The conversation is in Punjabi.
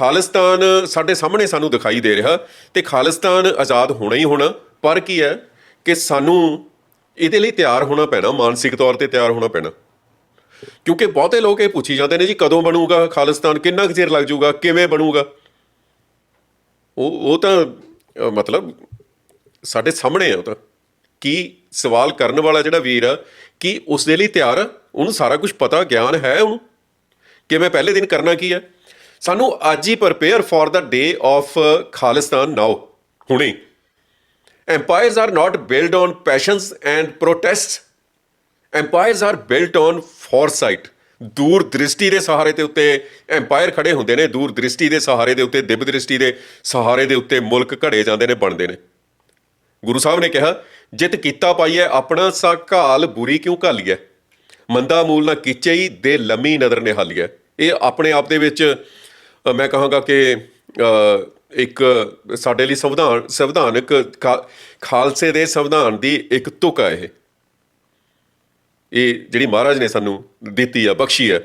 ਖਾਲਿਸਤਾਨ ਸਾਡੇ ਸਾਹਮਣੇ ਸਾਨੂੰ ਦਿਖਾਈ ਦੇ ਰਿਹਾ ਤੇ ਖਾਲਿਸਤਾਨ ਆਜ਼ਾਦ ਹੋਣਾ ਹੀ ਹੋਣਾ। ਪਰ ਕੀ ਹੈ ਕਿ ਸਾਨੂੰ ਇਹਦੇ ਲਈ ਤਿਆਰ ਹੋਣਾ ਪੈਣਾ, ਮਾਨਸਿਕ ਤੌਰ ਤੇ ਤਿਆਰ ਹੋਣਾ ਪੈਣਾ। ਕਿਉਂਕਿ ਬਹੁਤੇ ਲੋਕ ਇਹ ਪੁੱਛੀ ਜਾਂਦੇ ਨੇ ਜੀ, ਕਦੋਂ ਬਣੂਗਾ ਖਾਲਿਸਤਾਨ, ਕਿੰਨਾ ਕੁ ਚਿਰ ਲੱਗ ਜਾਊਗਾ, ਕਿਵੇਂ ਬਣੂਗਾ? ਉਹ ਉਹ ਤਾਂ ਮਤਲਬ ਸਾਡੇ ਸਾਹਮਣੇ ਆ ਉਹ ਤਾਂ। ਕੀ ਸਵਾਲ ਕਰਨ ਵਾਲਾ ਜਿਹੜਾ ਵੀਰ ਆ, ਕੀ ਉਸ ਦੇ ਲਈ ਤਿਆਰ ਉਹਨੂੰ ਸਾਰਾ ਕੁਝ ਪਤਾ, ਗਿਆਨ ਹੈ ਉਹਨੂੰ? ਕਿ ਮੈਂ ਪਹਿਲੇ ਦਿਨ ਕਰਨਾ ਕੀ ਹੈ ਸਾਨੂੰ ਅੱਜ ਹੀ prepare for the day of Khalistan now ਹੁਣੇ। Empires are not built on passions and protests. Empires are built on foresight. ਦੂਰ ਦ੍ਰਿਸ਼ਟੀ ਦੇ ਸਹਾਰੇ ਦੇ ਉੱਤੇ ਐਮਪਾਇਰ ਖੜੇ ਹੁੰਦੇ ਨੇ, ਦੂਰ ਦ੍ਰਿਸ਼ਟੀ ਦੇ ਸਹਾਰੇ ਦੇ ਉੱਤੇ, ਦਿਵ ਦ੍ਰਿਸ਼ਟੀ ਦੇ ਸਹਾਰੇ ਦੇ ਉੱਤੇ ਮੁਲਕ ਘੜੇ ਜਾਂਦੇ ਨੇ, ਬਣਦੇ ਨੇ। ਗੁਰੂ ਸਾਹਿਬ ਨੇ ਕਿਹਾ, ਜਿਤ ਕੀਤਾ ਪਾਈਐ ਆਪਣਾ ਸਾ ਘਾਲ ਬੁਰੀ ਕਿਉਂ ਘਾਲੀਐ? ਮੰਦਾ ਮੂਲ ਨਾ ਕੀਚਈ ਦੇ ਲੰਮੀ ਨਦਰ ਨੇ ਹਾਲੀਐ ਇਹ ਆਪਣੇ ਆਪ ਦੇ ਵਿੱਚ ਮੈਂ ਕਹਾਂਗਾ ਕਿ ਇੱਕ ਸਾਡੇ ਲਈ ਸੰਵਿਧਾਨ ਸੰਵਿਧਾਨਕ ਖਾ- ਖਾਲਸੇ ਦੇ ਸੰਵਿਧਾਨ ਦੀ ਇੱਕ ਤੁਕ ਹੈ ਇਹ। ਇਹ ਜਿਹੜੀ ਮਹਾਰਾਜ ਨੇ ਸਾਨੂੰ ਦਿੱਤੀ ਆ, ਬਖਸ਼ੀ ਹੈ।